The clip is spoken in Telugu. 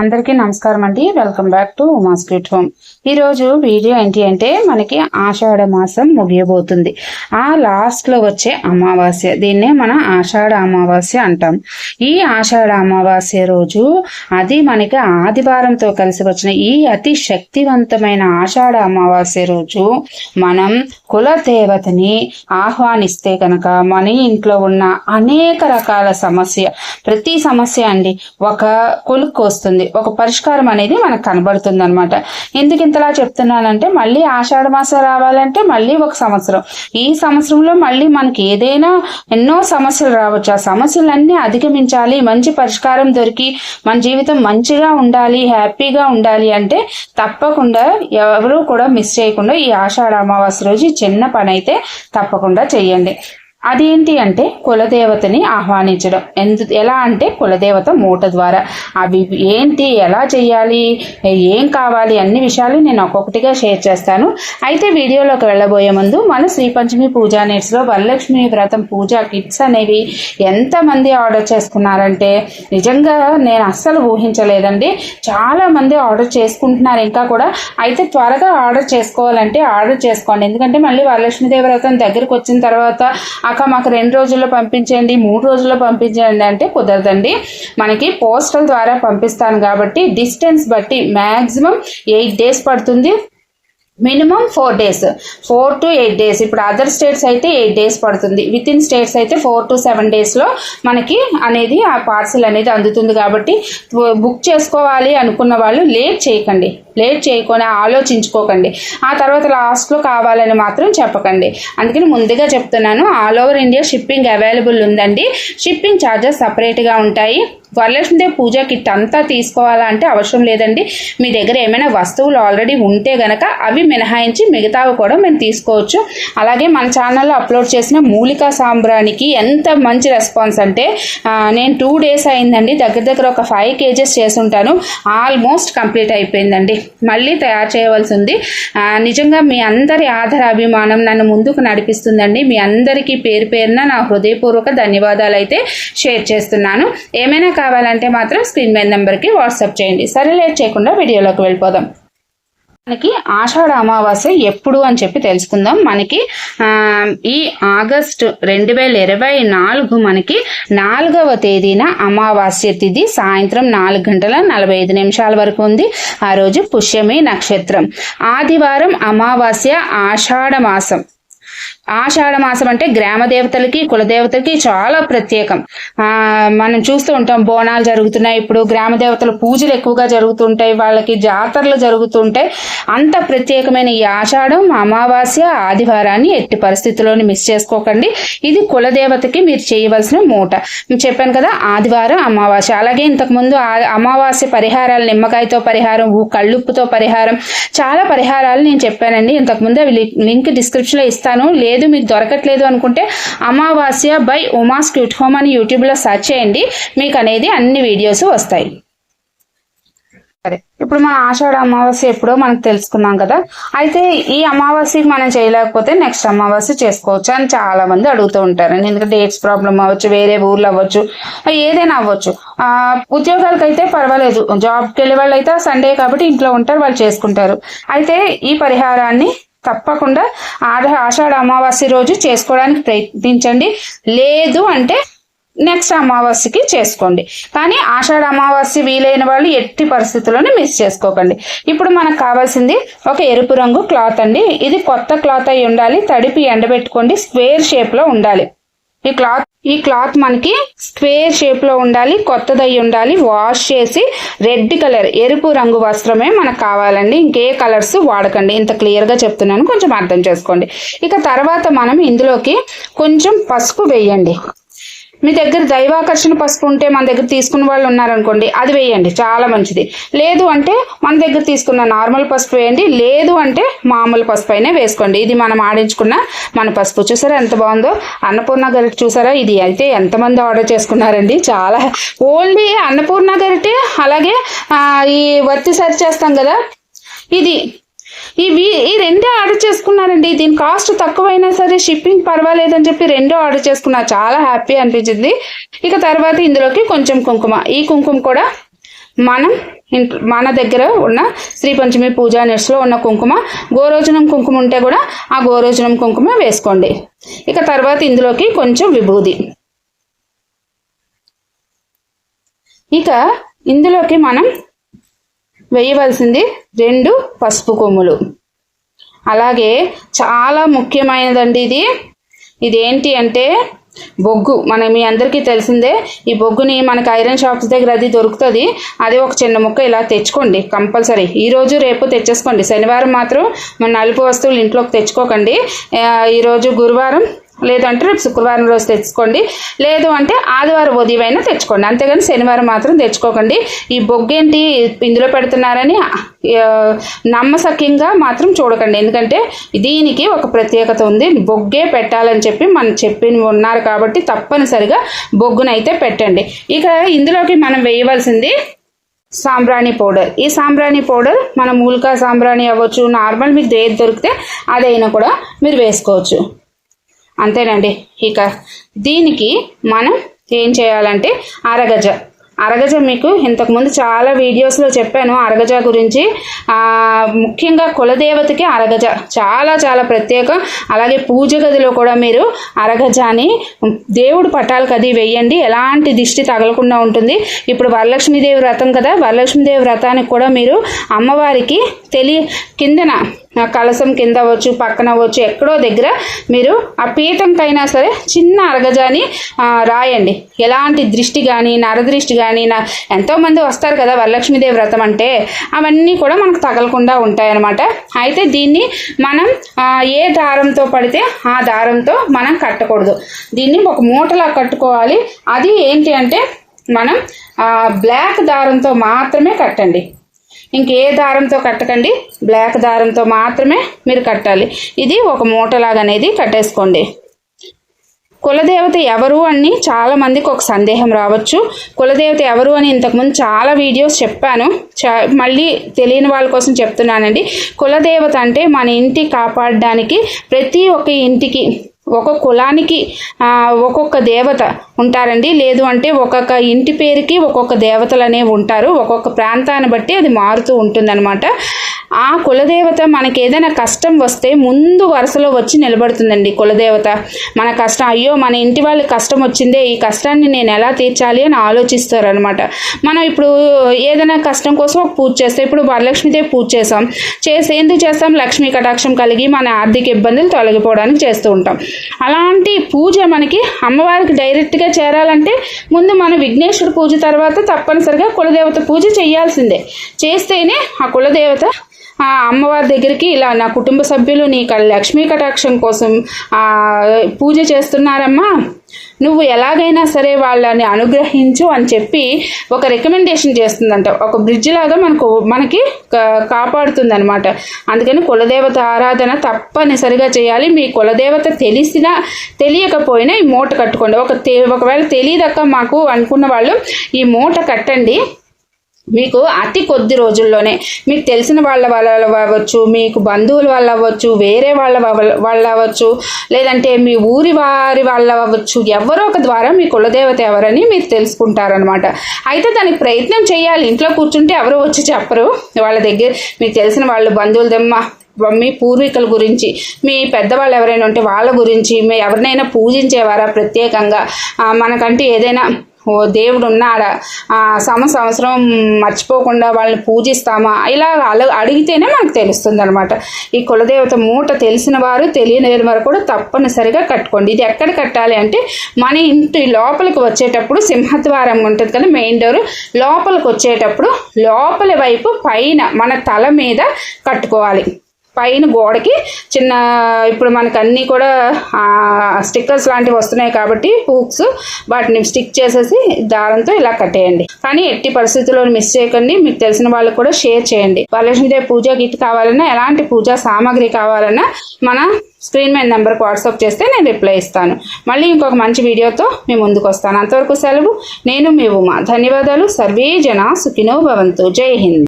అందరికీ నమస్కారం అండి. Welcome back to Uma sweet home ఈరోజు వీడియో ఏంటి అంటే మనకి ఆషాఢ మాసం ముగియబోతుంది. ఆ లాస్ట్లో వచ్చే అమావాస్య. దీన్నే మనం ఆషాఢ అమావాస్య అంటాం. ఈ ఆషాఢ అమావాస్య రోజు అది మనకి ఆదివారంతో కలిసి వచ్చిన ఈ అతి శక్తివంతమైన ఆషాఢ అమావాస్య రోజు మనం కుల దేవతని ఆహ్వానిస్తే కనుక మన ఇంట్లో ఉన్న అనేక రకాల సమస్య. ప్రతి సమస్య అండి ఒక కొలుక్కు వస్తుంది. ఒక పరిష్కారం అనేది మనకు కనబడుతుంది అనమాట ఎందుకు ఇంతలా చెప్తున్నానంటే మళ్ళీ ఆషాఢ మాసం రావాలంటే మళ్ళీ ఒక సంవత్సరం. ఈ సంవత్సరంలో మళ్ళీ మనకి ఏదైనా ఎన్నో సమస్యలు రావచ్చు. ఆ సమస్యలన్నీ అధిగమించాలి. మంచి పరిష్కారం దొరికి మన జీవితం మంచిగా ఉండాలి హ్యాపీగా ఉండాలి అంటే తప్పకుండా ఎవరు కూడా మిస్ చేయకుండా ఈ ఆషాఢ అమావాస్య రోజు ఈ చిన్న పని అయితే తప్పకుండా చెయ్యండి అదేంటి అంటే కులదేవతని ఆహ్వానించడం. ఎందు ఎలా అంటే కులదేవత మూట ద్వారా. అవి ఏంటి ఎలా చేయాలి ఏం కావాలి అన్ని విషయాలు నేను ఒక్కొక్కటిగా షేర్ చేస్తాను. అయితే వీడియోలోకి వెళ్ళబోయే ముందు మన శ్రీ పంచమి పూజా నెట్స్లో వరలక్ష్మి వ్రతం పూజా కిట్స్ అనేవి ఎంతమంది ఆర్డర్ చేసుకున్నారంటే నిజంగా నేను అస్సలు ఊహించలేదండి. చాలా మంది ఆర్డర్ చేసుకుంటున్నారు ఇంకా కూడా. అయితే త్వరగా ఆర్డర్ చేసుకోవాలంటే ఆర్డర్ చేసుకోండి. ఎందుకంటే మళ్ళీ వరలక్ష్మీదేవి వ్రతం దగ్గరికి వచ్చిన తర్వాత అక్క మాకు రెండు రోజుల్లో పంపించండి మూడు రోజుల్లో పంపించండి అంటే కుదరదండి. మనకి పోస్టల్ ద్వారా పంపిస్తాను కాబట్టి డిస్టెన్స్ బట్టి మ్యాక్సిమం ఎయిట్ డేస్ పడుతుంది. Minimum four days. Four to eight days. ఇప్పుడు అదర్ స్టేట్స్ అయితే ఎయిట్ డేస్ పడుతుంది. విత్ ఇన్ స్టేట్స్ అయితే ఫోర్ టు సెవెన్ డేస్లో మనకి అనేది ఆ పార్సిల్ అనేది అందుతుంది కాబట్టి బుక్ చేసుకోవాలి అనుకున్న వాళ్ళు లేట్ చేయకండి. లేట్ చేయకుండా ఆలోచించుకోకండి. ఆ తర్వాత లాస్ట్లో కావాలని మాత్రం చెప్పకండి. అందుకని ముందుగా చెప్తున్నాను all over India shipping available ఉందండి. షిప్పింగ్ ఛార్జెస్ సపరేట్గా ఉంటాయి. వరలక్ష్మీదేవి పూజ కిట్ అంతా తీసుకోవాలంటే అవసరం లేదండి. మీ దగ్గర ఏమైనా వస్తువులు ఆల్రెడీ ఉంటే గనక అవి మినహాయించి మిగతావి కూడా మేము తీసుకోవచ్చు. అలాగే మన ఛానల్లో అప్లోడ్ చేసిన మూలికా సాంబ్రానికి ఎంత మంచి రెస్పాన్స్ అంటే నేను టూ డేస్ అయిందండి. దగ్గర దగ్గర ఒక ఫైవ్ కేజెస్ చేసి ఉంటాను. ఆల్మోస్ట్ కంప్లీట్ అయిపోయిందండి. మళ్ళీ తయారు చేయవలసి ఉంది. నిజంగా మీ అందరి ఆధార అభిమానం నన్ను ముందుకు నడిపిస్తుందండి. మీ అందరికీ పేరు పేరున నా హృదయపూర్వక ధన్యవాదాలు అయితే షేర్ చేస్తున్నాను. ఏమైనా కావాలంటే మాత్రం స్క్రీన్ మీద నెంబర్కి వాట్సాప్ చేయండి. సరే లేట్ చేయకుండా వీడియోలోకి వెళ్ళిపోదాం. మనకి ఆషాఢ అమావాస్య ఎప్పుడు అని చెప్పి తెలుసుకుందాం. మనకి ఈ ఆగస్టు రెండు వేల ఇరవై నాలుగు మనకి నాలుగవ తేదీన అమావాస్య తిథి సాయంత్రం నాలుగు గంటల నలభై ఐదు నిమిషాల వరకు ఉంది. ఆ రోజు పుష్యమి నక్షత్రం. ఆదివారం అమావాస్య ఆషాఢ మాసం. ఆషాఢ మాసం అంటే గ్రామ దేవతలకి కులదేవతలకి చాలా ప్రత్యేకం. మనం చూస్తూ ఉంటాం బోనాలు జరుగుతున్నాయి. ఇప్పుడు గ్రామ దేవతల పూజలు ఎక్కువగా జరుగుతుంటాయి వాళ్ళకి జాతరలు జరుగుతుంటాయి అంత ప్రత్యేకమైన ఈ ఆషాఢం అమావాస్య ఆదివారాన్ని ఎట్టి పరిస్థితుల్లోని మిస్ చేసుకోకండి. ఇది కులదేవతకి మీరు చేయవలసిన మూట. చెప్పాను కదా ఆదివారం అమావాస్య. అలాగే ఇంతకుముందు అమావాస్య పరిహారాలు నిమ్మకాయతో పరిహారం కళ్ళుప్పుతో పరిహారం చాలా పరిహారాలు నేను చెప్పానండి. ఇంతకుముందు అవి లింక్ డిస్క్రిప్షన్లో ఇస్తాను. లేదు మీకు దొరకట్లేదు అనుకుంటే అమావాస్య బై ఉమాస్ క్యూట్ హోమ్ అని యూట్యూబ్లో సెర్చ్ చేయండి. మీకు అనేది అన్ని వీడియోస్ వస్తాయి. సరే ఇప్పుడు మన ఆషాఢ అమావాస్య ఎప్పుడో మనకు తెలుసుకున్నాం కదా. అయితే ఈ అమావాస్యకి మనం చేయలేకపోతే నెక్స్ట్ అమావాస్య చేసుకోవచ్చు అని చాలా మంది అడుగుతూ ఉంటారు. ఎందుకంటే డేట్స్ ప్రాబ్లం అవ్వచ్చు వేరే ఊర్లు అవ్వచ్చు ఏదైనా అవ్వచ్చు. ఉద్యోగాలకు అయితే పర్వాలేదు. జాబ్కి వెళ్ళే వాళ్ళు అయితే సండే కాబట్టి ఇంట్లో ఉంటారు వాళ్ళు చేసుకుంటారు. అయితే ఈ పరిహారాన్ని తప్పకుండా ఆడ ఆషాఢ అమావాస్య రోజు చేసుకోవడానికి ప్రయత్నించండి. లేదు అంటే నెక్స్ట్ అమావాస్యకి చేసుకోండి. కానీ ఆషాఢ అమావాస్య వీలైన వాళ్ళు ఎట్టి పరిస్థితుల్లోనే మిస్ చేసుకోకండి. ఇప్పుడు మనకు కావాల్సింది ఒక ఎరుపు రంగు క్లాత్ అండి. ఇది కొత్త క్లాత్ అయి ఉండాలి. తడిపి ఎండబెట్టుకోండి. స్క్వేర్ షేప్లో ఉండాలి. ఈ క్లాత్ ఈ క్లాత్ మనకి స్క్వేర్ షేప్లో ఉండాలి కొత్తదై ఉండాలి వాష్ చేసి రెడ్ కలర్ ఎరుపు రంగు వస్త్రమే మనకు కావాలండి. ఇంకే కలర్స్ వాడకండి. ఇంత క్లియర్గా చెప్తున్నాను. కొంచెం అర్థం చేసుకోండి. ఇక తర్వాత మనం ఇందులోకి కొంచెం పసుపు వేయండి. మీ దగ్గర దైవాకర్షణ పసుపు ఉంటే మన దగ్గర తీసుకున్న వాళ్ళు ఉన్నారనుకోండి అది వేయండి. చాలా మంచిది. లేదు అంటే మన దగ్గర తీసుకున్న నార్మల్ పసుపు వేయండి లేదు అంటే మామూలు పసుపు అయినా వేసుకోండి. ఇది మనం ఆడించుకున్న మన పసుపు. చూసారా ఎంత బాగుందో? అన్నపూర్ణ గరిటె చూసారా? ఇది అయితే ఎంతమంది ఆర్డర్ చేసుకున్నారండి. చాలా ఓన్లీ అన్నపూర్ణ గరిటె అలాగే ఈ వర్తి సరి చేస్తాం కదా? ఇది ఇవి ఈ రెండే ఆర్డర్ చేసుకున్నారండి. దీని కాస్ట్ తక్కువైనా సరే షిప్పింగ్ పర్వాలేదని చెప్పి రెండో ఆర్డర్ చేసుకున్నా చాలా హ్యాపీ అనిపించింది. ఇక తర్వాత ఇందులోకి కొంచెం కుంకుమ. ఈ కుంకుమ కూడా మనం ఇంట్లో మన దగ్గర ఉన్న శ్రీ పంచమి పూజా నెట్స్లో ఉన్న కుంకుమ గోరోజనం కుంకుమ ఉంటే కూడా ఆ గోరోజనం కుంకుమ వేసుకోండి. ఇక తర్వాత ఇందులోకి కొంచెం విభూది. ఇక ఇందులోకి మనం వేయవలసింది రెండు పసుపు కొమ్ములు. అలాగే చాలా ముఖ్యమైనదండి ఇది. ఇదేంటి అంటే బొగ్గు. మన మీ అందరికీ తెలిసిందే ఈ బొగ్గుని మనకి ఐరన్ షాప్స్ దగ్గర అది దొరుకుతుంది. అది ఒక చిన్న ముక్క ఇలా తెచ్చుకోండి కంపల్సరీ. ఈరోజు రేపు తెచ్చేసుకోండి. శనివారం మాత్రం మన నలుపు వస్తువులు ఇంట్లోకి తెచ్చుకోకండి. ఈరోజు గురువారం లేదంటే రేపు శుక్రవారం రోజు తెచ్చుకోండి. లేదు అంటే ఆదివారం ఉదయమైనా తెచ్చుకోండి. అంతేగాని శనివారం మాత్రం తెచ్చుకోకండి. ఈ బొగ్గేంటి ఇందులో పెడుతున్నారని నమ్మసక్యంగా మాత్రం చూడకండి. ఎందుకంటే దీనికి ఒక ప్రత్యేకత ఉంది. బొగ్గే పెట్టాలని చెప్పి మనం చెప్పి ఉన్నారు కాబట్టి తప్పనిసరిగా బొగ్గునైతే పెట్టండి. ఇక ఇందులోకి మనం వేయవలసింది సాంబ్రాణి పౌడర్. ఈ సాంబ్రాణి పౌడర్ మన మూలికా సాంబ్రాణి అవ్వచ్చు నార్మల్ మీకు ఏది దొరికితే అదైనా కూడా మీరు వేసుకోవచ్చు. అంతేనండి. ఇక దీనికి మనం ఏం చేయాలంటే అరగజ. అరగజ మీకు ఇంతకుముందు చాలా వీడియోస్లో చెప్పాను. అరగజ గురించి ముఖ్యంగా కులదేవతకి అరగజ చాలా చాలా ప్రత్యేకం. అలాగే పూజ గదిలో కూడా మీరు అరగజాని దేవుడు పటాలకు అది వెయ్యండి ఎలాంటి దిష్టి తగలకుండా ఉంటుంది. ఇప్పుడు వరలక్ష్మీదేవి వ్రతం కదా. వరలక్ష్మీదేవి వ్రతానికి కూడా మీరు అమ్మవారికి తెలియ కిందన కలసం కింద అవ్వచ్చు పక్కన అవ్వచ్చు ఎక్కడో దగ్గర మీరు ఆ పీఠంకైనా సరే చిన్న అరగజాని రాయండి. ఎలాంటి దృష్టి కానీ నరదృష్టి కానీ నా ఎంతోమంది వస్తారు కదా వరలక్ష్మీదేవి వ్రతం అంటే అవన్నీ కూడా మనకు తగలకుండా ఉంటాయన్నమాట. అయితే దీన్ని మనం ఏ దారంతో పడితే ఆ దారంతో మనం కట్టకూడదు. దీన్ని ఒక మూటలా కట్టుకోవాలి. అది ఏంటి అంటే మనం బ్లాక్ దారంతో మాత్రమే కట్టండి. ఇంకే దారంతో కట్టకండి? బ్లాక్ దారంతో మాత్రమే మీరు కట్టాలి. ఇది ఒక మూటలాగా అనేది కట్టేసుకోండి. కులదేవత ఎవరు అని చాలామందికి ఒక సందేహం రావచ్చు. కులదేవత ఎవరు అని ఇంతకుముందు చాలా వీడియోస్ చెప్పాను. మళ్ళీ తెలియని వాళ్ళ కోసం చెప్తున్నానండి. కులదేవత అంటే మన ఇంటి కాపాడడానికి ప్రతి ఒక్క ఇంటికి ఒక కులానికి ఒక్కొక్క దేవత ఉంటారండి. లేదు అంటే ఒక్కొక్క ఇంటి పేరుకి ఒక్కొక్క దేవతలు అనేవి ఉంటారు. ఒక్కొక్క ప్రాంతాన్ని బట్టి అది మారుతూ ఉంటుందన్నమాట. ఆ కులదేవత మనకి ఏదైనా కష్టం వస్తే ముందు వరుసలో వచ్చి నిలబడుతుందండి కులదేవత. మన కష్టం అయ్యో మన ఇంటి వాళ్ళకి కష్టం వచ్చిందే ఈ కష్టాన్ని నేను ఎలా తీర్చాలి అని ఆలోచిస్తారు అనమాట మనం ఇప్పుడు ఏదైనా కష్టం కోసం ఒక పూజ చేస్తే ఇప్పుడు వరలక్ష్మిదేవి పూజ చేసాం. చేసి ఎందుకు చేస్తాం? లక్ష్మీ కటాక్షం కలిగి మన ఆర్థిక ఇబ్బందులు తొలగిపోవడానికి చేస్తూ ఉంటాం. అలాంటి పూజ మనకి అమ్మవారికి డైరెక్ట్గా చేరాలంటే ముందు మన విఘ్నేశ్వర పూజ తర్వాత తప్పనిసరిగా కులదేవత పూజ చేయాల్సిందే. చేస్తేనే ఆ కులదేవత ఆ అమ్మవారి దగ్గరికి ఇలా నా కుటుంబ సభ్యులు నీ లక్ష్మీ కటాక్షం కోసం పూజ చేస్తున్నారమ్మా. నువ్వు ఎలాగైనా సరే వాళ్ళని అనుగ్రహించు అని చెప్పి ఒక రికమెండేషన్ చేస్తుందంట. ఒక బ్రిడ్జ్ లాగా మనకు మనకి కాపాడుతుందనమాట అందుకని కులదేవత ఆరాధన తప్పనిసరిగా చేయాలి. మీ కులదేవత తెలిసినా తెలియకపోయినా ఈ మూట కట్టుకోండి. ఒక ఒకవేళ తెలియదక్క మాకు అనుకున్న వాళ్ళు ఈ మూట కట్టండి. మీకు అతి కొద్ది రోజుల్లోనే మీకు తెలిసిన వాళ్ళ వాళ్ళ అవ్వచ్చు మీకు బంధువుల వాళ్ళు అవ్వచ్చు వేరే వాళ్ళ వాళ్ళ అవ్వచ్చు లేదంటే మీ ఊరి వారి వాళ్ళ అవ్వచ్చు ఎవరో ఒక ద్వారా మీ కులదేవత ఎవరని మీరు తెలుసుకుంటారనమాట అయితే దానికి ప్రయత్నం చేయాలి. ఇంట్లో కూర్చుంటే ఎవరు వచ్చి చెప్పరు. వాళ్ళ దగ్గర మీకు తెలిసిన వాళ్ళు బంధువుల దమ్మ మీ పూర్వీకుల గురించి మీ పెద్దవాళ్ళు ఎవరైనా ఉంటే వాళ్ళ గురించి మీ ఎవరినైనా పూజించేవారా ప్రత్యేకంగా? మనకంటే ఏదైనా ఓ దేవుడు ఉన్నాడా? సమ సంవత్సరం మర్చిపోకుండా వాళ్ళని పూజిస్తామా? ఇలా అడిగితేనే మనకు తెలుస్తుంది అనమాట ఈ కులదేవత మూట తెలిసిన వారు తెలియని వారు కూడా తప్పనిసరిగా కట్టుకోండి. ఇది ఎక్కడ కట్టాలి అంటే మన ఇంటి లోపలికి వచ్చేటప్పుడు సింహద్వారం ఉంటుంది కదా మెయిన్ డోర్. లోపలికి వచ్చేటప్పుడు లోపలి వైపు పైన మన తల మీద కట్టుకోవాలి. పైన గోడకి చిన్న ఇప్పుడు మనకు అన్నీ కూడా స్టిక్కర్స్ లాంటివి వస్తున్నాయి కాబట్టి హూక్స్ వాటిని స్టిక్ చేసేసి దారంతో ఇలా కట్టేయండి. కానీ ఎట్టి పరిస్థితుల్లో మిస్ చేయకండి. మీకు తెలిసిన వాళ్ళకి కూడా షేర్ చేయండి. వరలక్ష్మీదేవి పూజా కిట్ కావాలన్నా ఎలాంటి పూజా సామాగ్రి కావాలన్నా మన స్క్రీన్ మీద నెంబర్కి వాట్సాప్ చేస్తే నేను రిప్లై ఇస్తాను. మళ్ళీ ఇంకొక మంచి వీడియోతో మేము ముందుకు వస్తాను. అంతవరకు సెలవు. నేను మీ ఉమా. ధన్యవాదాలు. సర్వే జన సుఖినో భవంతు. జై హింద్.